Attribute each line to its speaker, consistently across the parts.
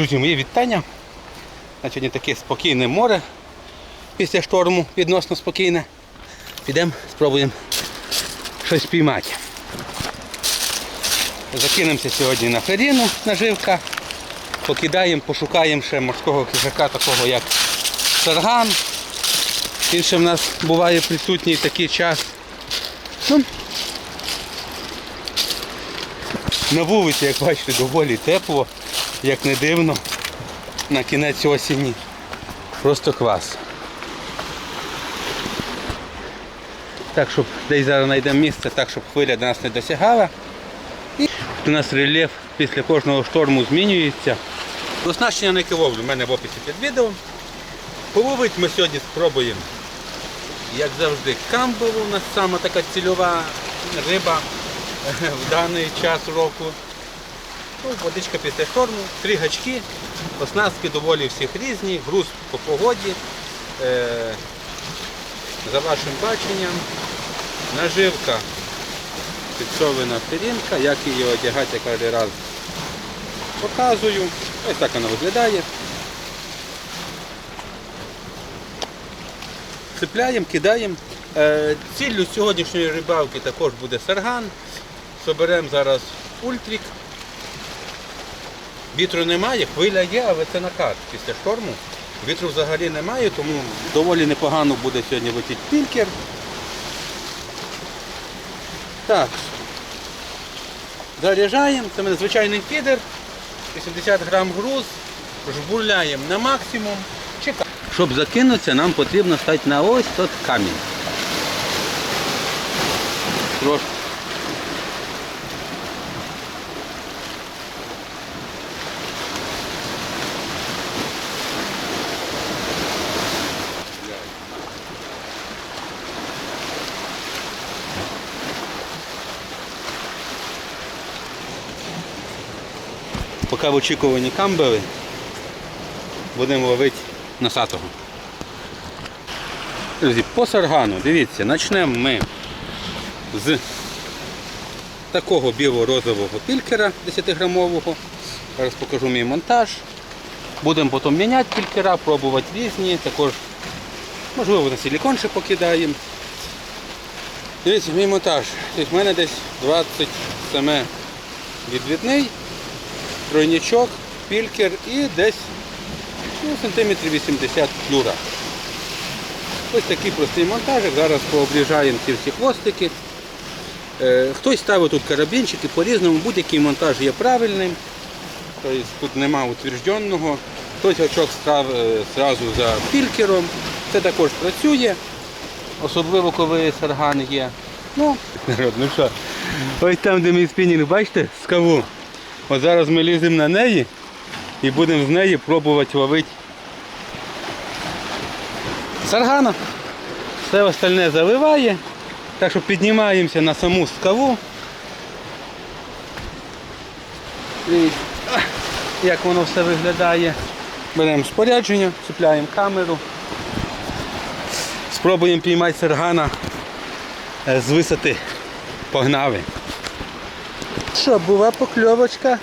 Speaker 1: Друзі, мої вітання. Сьогодні таке спокійне море після шторму відносно спокійне. Підемо, спробуємо щось піймати. Закинемося сьогодні на феріну наживка. Покидаємо, пошукаємо ще морського хижака, такого як сарган. Він ще в нас буває присутній такий час. Ну, на вулиці, як бачите, доволі тепло, як не дивно, на кінець осені. Просто клас. Так, щоб десь зараз знайдемо місце, так, щоб хвиля до нас не досягала. І у нас рельєф після кожного шторму змінюється. Оснащення на ловлю в мене в описі під відео. Половити ми сьогодні спробуємо, як завжди, камбалу. У нас саме така цільова риба в даний час року. Ну, водичка після шторму, три гачки, оснастки доволі всіх різні, груз по погоді. Е, за вашим баченням, наживка, підсовена сторінка, як її одягати кожен раз показую. Ось так вона виглядає. Цепляємо, кидаємо. Е, Ціллю сьогоднішньої рибалки також буде сарган. Соберемо зараз ультрик. Вітру немає, хвиля є, але це накат після шторму. Вітру взагалі немає, тому доволі непогано буде сьогодні летіти пінкер. Так. Заряджаємо, це мене звичайний фідер, 80 грам груз, жбурляємо на максимум. Чекаємо. Щоб закинутися, нам потрібно стати на ось тот камінь. Трошки. Поки в очікуванні камбели, будемо ловити носатого. Друзі, по саргану, дивіться, почнемо ми з такого біло-розового пількера 10-грамового. Зараз покажу мій монтаж. Будемо потім міняти пількера, пробувати різні, також, можливо, на силікон ще покидаємо. Дивіться, мій монтаж. Тобто в мене десь 20 см відвідний, тройничок, пількер і десь ну, сантиметрів 80 флюра. Ось такий простий монтажик. Зараз пообріжаємо ці всі хвостики. Е, Хтось ставить тут карабінчики по-різному, будь-який монтаж є правильним. Тобто тут нема утвержденного. Хтось гачок став е, зразу за пількером. Це також працює, особливо коли сарган є. Ну, народ, ну що, ось там, де мій спінінг, бачите, скаву. От зараз ми ліземо на неї і будемо з неї пробувати ловити саргана. Все остальне заливає. Так що піднімаємося на саму скаву. Дивіться, як воно все виглядає. Беремо спорядження, цепляємо камеру. Спробуємо піймати саргана е, з висоти. Погнали. Що, була покльовочка.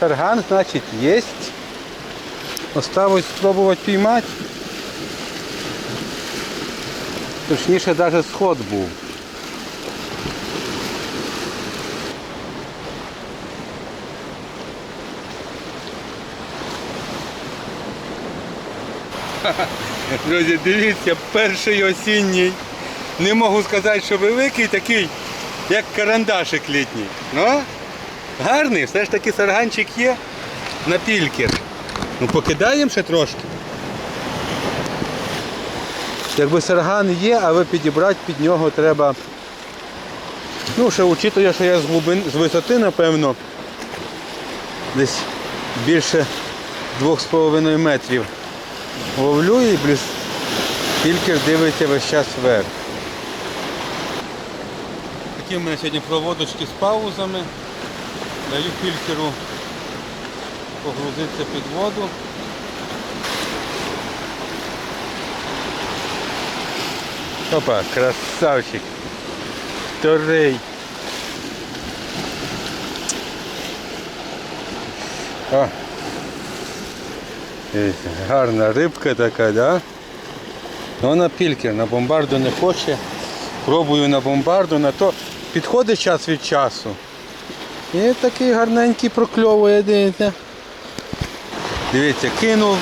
Speaker 1: Сарган, значить, є. Осталось спробувати піймати. Точніше, навіть сход був. Друзі, дивіться, перший осінній. Не можу сказати, що великий, такий, як карандашик літній. Ну, гарний, все ж таки сарганчик є на пількер. Ну покидаємо ще трошки. Якби сарган є, але підібрати під нього треба. Ну, ще учитує, що я з глибин, з висоти, напевно, десь більше 2,5 метрів ловлю і плюс пількер дивиться весь час вверх. Такі в мене сьогодні проводочки з паузами. Даю пількеру погрузитися під воду. Опа, красавчик. Вторий. Гарна рибка така, да? Ну, Вона пількер, на бомбарду не хоче. Пробую на бомбарду, на то підходить час від часу. І такий гарненький прокльовує, дивіться. Дивіться, кинув.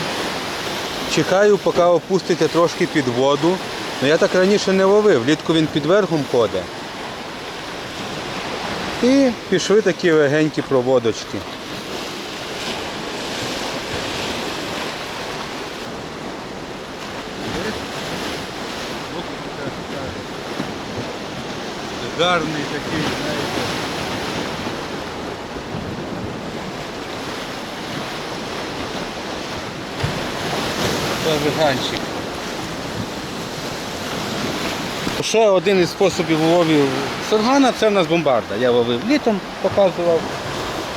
Speaker 1: Чекаю, поки опустите трошки під воду. Ну я так раніше не ловив, влітку він під верхом ходить. І пішли такі легенькі проводочки. Гарний такий, знаєте. Веганчик. Ще один із способів ловів саргана це в нас бомбарда. Я ловив літом, показував.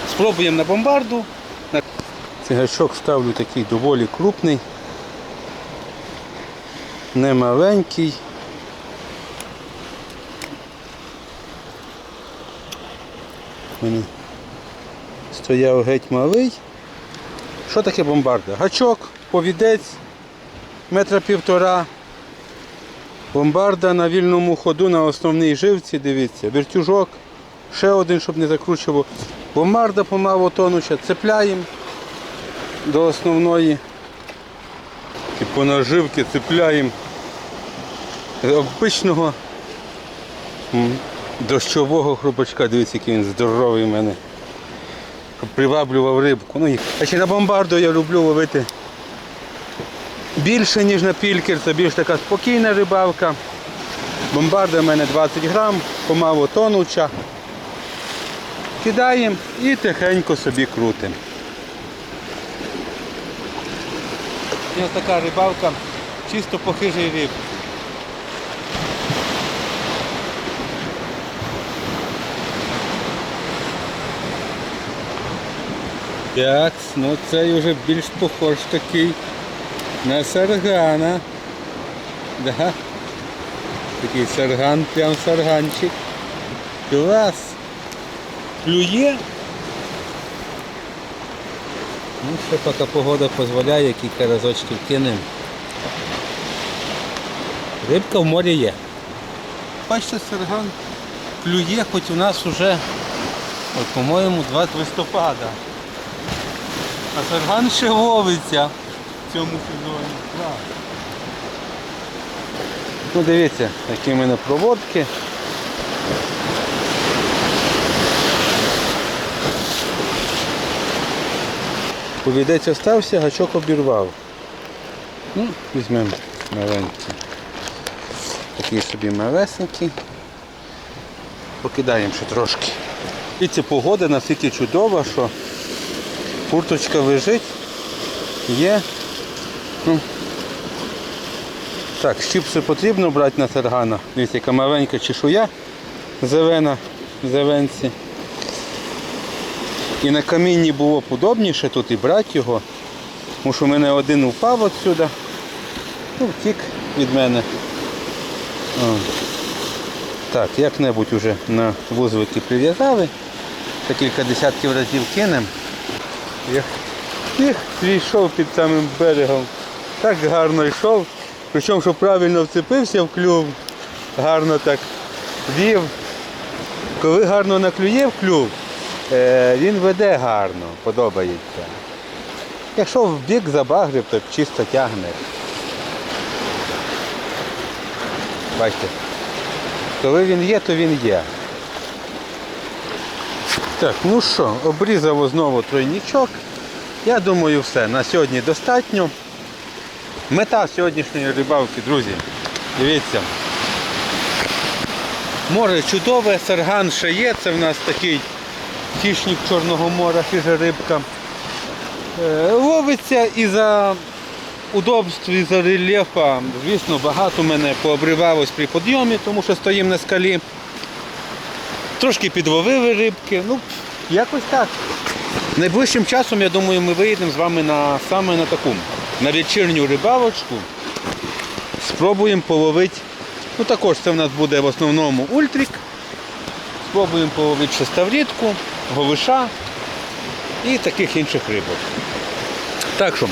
Speaker 1: Спробуємо на бомбарду. Цей ставлю такий доволі крупний, не маленький. Мені стояв геть малий. Що таке бомбарда? Гачок, повідець, метра півтора. Бомбарда на вільному ходу на основній живці, дивіться, вертюжок, ще один, щоб не закручував. Бомбарда помало тонуча, цепляємо до основної. По наживки цепляємо обичного дощового хрубачка. Дивіться, який він здоровий в мене. Приваблював рибку. Ну, а ще на бомбарду я люблю ловити більше, ніж на пількер, це більш така спокійна рибалка. Бомбарда в мене 20 грам, помало тонуча. Кидаємо і тихенько собі крутимо. І ось така рибалка чисто по рибці. Так, ну цей вже більш похож такий на саргана. Да. Такий сарган, прям сарганчик. Клас. Клює. Ну, ще поки погода дозволяє, кілька разочків кинемо. Рибка в морі є. Бачите, сарган клює, хоч у нас вже, по-моєму, 20 листопада. А сарган ще ловиться в цьому сезоні. Ну дивіться, які в мене проводки. Повідець остався, гачок обірвав. Ну, візьмемо маленький. Такий собі малесенький. Покидаємо ще трошки. І ця погода настільки чудова, що курточка лежить, є. Ну, так, щіпси потрібно брати на саргана. Дивіться, яка маленька чешуя зелена зеленці. І на камінні було б удобніше тут і брати його. Тому що в мене один упав отсюди. Ну, втік від мене. О. Так, як-небудь уже на вузвики прив'язали. Та кілька десятків разів кинемо. Ех, свій йшов під самим берегом. Так гарно йшов. Причому, що правильно вцепився в клюв, гарно так вів. Коли гарно наклює в клюв, е, він веде гарно, подобається. Якщо в бік забагрив, то чисто тягне. Бачите, коли він є, то він є. Так, ну що, обрізав знову тройнічок. Я думаю, все. На сьогодні достатньо. Мета сьогоднішньої рибалки, друзі. Дивіться. Море чудове, сарган ще є, це в нас такий хищник Чорного моря, хижа рибка. Е, Ловиться і за удобств, і за рельєфа. Звісно, багато мене пообривалось при підйомі, тому що стоїмо на скалі. Трошки підловили рибки. Ну, якось так. Найближчим часом, я думаю, ми виїдемо з вами на саме на таку, на вечірню рибалочку. Спробуємо половити. Ну також це в нас буде в основному ультрик. Спробуємо половити шеставрітку, говиша і таких інших рибок. Так що,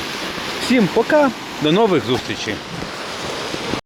Speaker 1: Всім пока, до нових зустрічей!